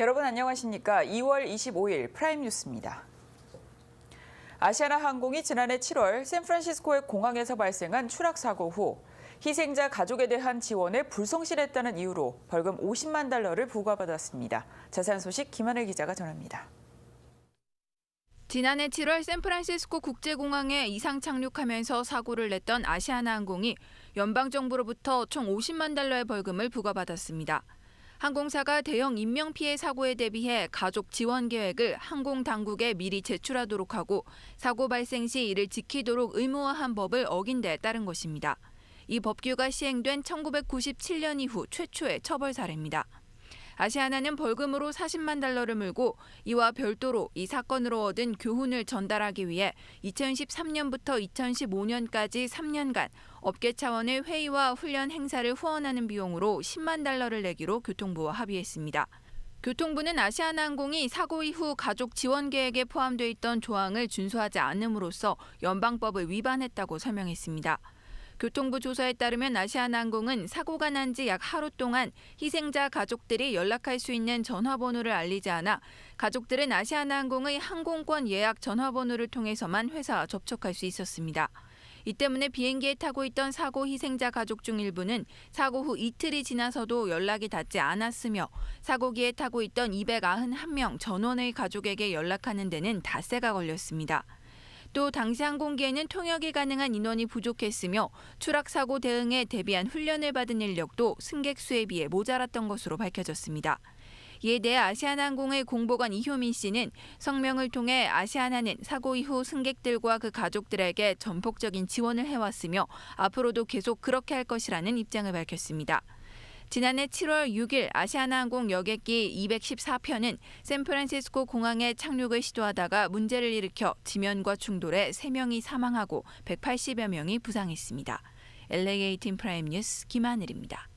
여러분 안녕하십니까? 2월 25일 프라임 뉴스입니다. 아시아나 항공이 지난해 7월 샌프란시스코의 공항에서 발생한 추락 사고 후 희생자 가족에 대한 지원에 불성실했다는 이유로 벌금 50만 달러를 부과받았습니다. 자세한 소식 김하늘 기자가 전합니다. 지난해 7월 샌프란시스코 국제공항에 이상 착륙하면서 사고를 냈던 아시아나 항공이 연방정부로부터 총 50만 달러의 벌금을 부과받았습니다. 항공사가 대형 인명피해 사고에 대비해 가족 지원 계획을 항공 당국에 미리 제출하도록 하고 사고 발생 시 이를 지키도록 의무화한 법을 어긴 데 따른 것입니다. 이 법규가 시행된 1997년 이후 최초의 처벌 사례입니다. 아시아나는 벌금으로 40만 달러를 물고 이와 별도로 이 사건으로 얻은 교훈을 전달하기 위해 2013년부터 2015년까지 3년간 업계 차원의 회의와 훈련 행사를 후원하는 비용으로 10만 달러를 내기로 교통부와 합의했습니다. 교통부는 아시아나항공이 사고 이후 가족 지원 계획에 포함돼 있던 조항을 준수하지 않음으로써 연방법을 위반했다고 설명했습니다. 교통부 조사에 따르면 아시아나항공은 사고가 난 지 약 하루 동안 희생자 가족들이 연락할 수 있는 전화번호를 알리지 않아 가족들은 아시아나항공의 항공권 예약 전화번호를 통해서만 회사 접촉할 수 있었습니다. 이 때문에 비행기에 타고 있던 사고 희생자 가족 중 일부는 사고 후 이틀이 지나서도 연락이 닿지 않았으며 사고기에 타고 있던 291명 전원의 가족에게 연락하는 데는 닷새가 걸렸습니다. 또 당시 항공기에는 통역이 가능한 인원이 부족했으며 추락 사고 대응에 대비한 훈련을 받은 인력도 승객 수에 비해 모자랐던 것으로 밝혀졌습니다. 이에 대해 아시아나항공의 공보관 이효민 씨는 성명을 통해 아시아나는 사고 이후 승객들과 그 가족들에게 전폭적인 지원을 해왔으며 앞으로도 계속 그렇게 할 것이라는 입장을 밝혔습니다. 지난해 7월 6일 아시아나항공 여객기 214편은 샌프란시스코 공항에 착륙을 시도하다가 문제를 일으켜 지면과 충돌해 3명이 사망하고 180여 명이 부상했습니다. LA18 프라임 뉴스 김하늘입니다.